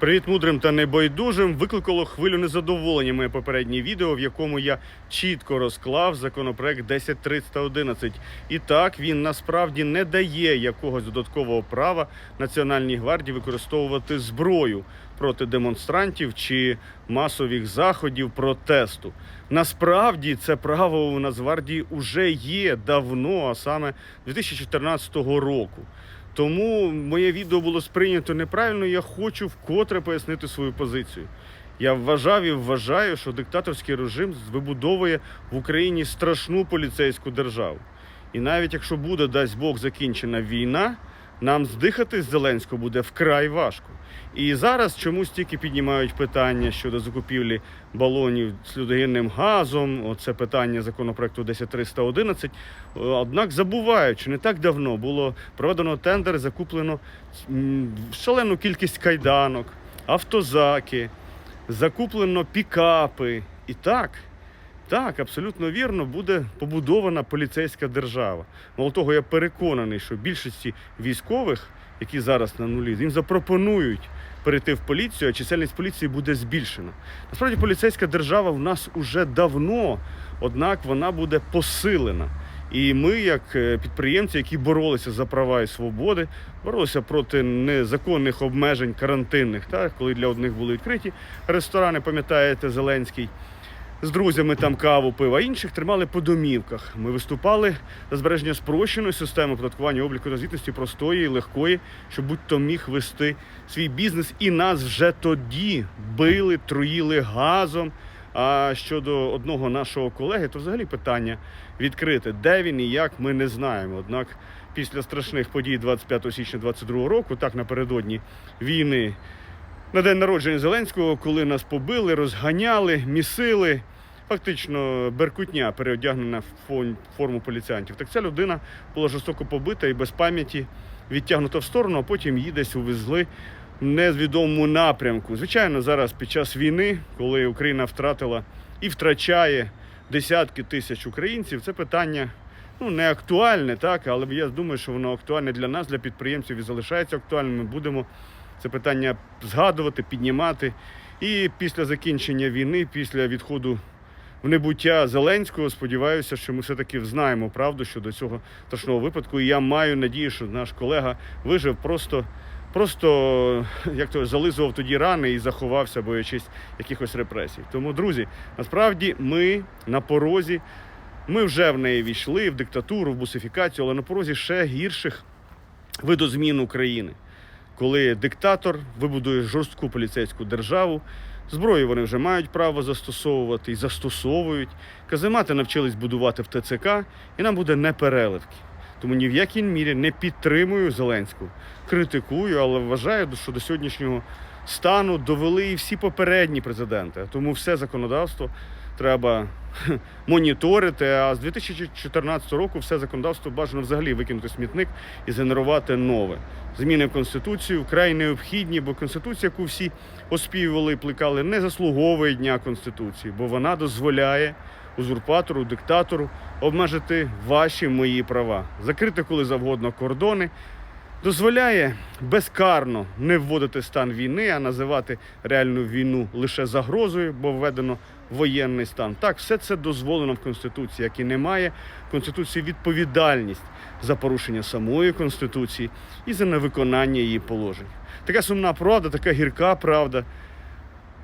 Привіт мудрим та небайдужим. Викликало хвилю незадоволення моє попереднє відео, в якому я чітко розклав законопроект 10311. І так він насправді не дає якогось додаткового права Національній гвардії використовувати зброю проти демонстрантів чи масових заходів протесту. Насправді це право у Нацгвардії вже є давно, а саме 2014 року. Тому моє відео було сприйнято неправильно. Я хочу вкотре пояснити свою позицію. Я вважав і вважаю, що диктаторський режим вибудовує в Україні страшну поліцейську державу. І навіть якщо буде, дасть Бог, закінчена війна, нам здихати з Зеленського буде вкрай важко. І зараз чомусь тільки піднімають питання щодо закупівлі балонів з людогінним газом. Оце питання законопроекту 10311. Однак забувають, що не так давно було проведено тендер, закуплено шалену кількість кайданок, автозаки, закуплено пікапи. І так, так, абсолютно вірно, буде побудована поліцейська держава. Мало того, я переконаний, що більшості військових, які зараз на нулі, їм запропонують перейти в поліцію, а чисельність поліції буде збільшена. Насправді, поліцейська держава в нас уже давно, однак вона буде посилена. І ми, як е, підприємці, які боролися за права і свободи, боролися проти незаконних обмежень карантинних, так, коли для одних були відкриті ресторани, пам'ятаєте, Зеленський з друзями там каву пив, а інших тримали по домівках. Ми виступали за збереження спрощеної системи податкування обліку та звітності простої і легкої, щоб будь-то міг вести свій бізнес. І нас вже тоді били, труїли газом. А щодо одного нашого колеги, то взагалі питання відкрите. Де він і як ми не знаємо. Однак після страшних подій 25 січня 22 року, так напередодні війни, на день народження Зеленського, коли нас побили, розганяли, місили. Фактично беркутня переодягнена в форму поліціянтів. Так ця людина була жорстоко побита і без пам'яті відтягнута в сторону, а потім її десь увезли в незвідомому напрямку. Звичайно, зараз під час війни, коли Україна втратила і втрачає десятки тисяч українців, це питання ну, не актуальне, так, але я думаю, що воно актуальне для нас, для підприємців і залишається актуальним. Ми будемо це питання згадувати, піднімати. І після закінчення війни, після відходу в небуття Зеленського, сподіваюся, що ми все-таки знаємо правду щодо цього страшного випадку. І я маю надію, що наш колега вижив просто. Просто як то зализував тоді рани і заховався, боячись якихось репресій. Тому, друзі, насправді ми на порозі, ми вже в неї війшли в диктатуру, в бусифікацію, але на порозі ще гірших видозмін України коли диктатор вибудує жорстку поліцейську державу. Зброю вони вже мають право застосовувати і застосовують. Каземати навчились будувати в ТЦК, і нам буде непереливки. Тому ні в якій мірі не підтримую Зеленського. Критикую, але вважаю, що до сьогоднішнього стану довели і всі попередні президенти. Тому все законодавство треба моніторити. А з 2014 року все законодавство бажано взагалі викинути смітник і згенерувати нове. Зміни в Конституцію вкрай необхідні, бо Конституція, яку всі оспівували і плекали, не заслуговує дня Конституції, бо вона дозволяє узурпатору, диктатору обмежити ваші мої права, закрити коли завгодно кордони. Дозволяє безкарно не вводити стан війни, а називати реальну війну лише загрозою, бо введено воєнний стан. Так, все це дозволено в Конституції, як і немає в Конституції відповідальність за порушення самої Конституції і за невиконання її положень. Така сумна правда, така гірка правда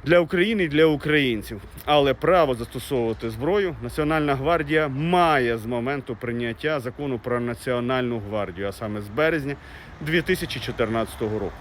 для України і для українців. Але право застосовувати зброю Національна гвардія має з моменту прийняття закону про Національну гвардію, а саме з березня 2014 року.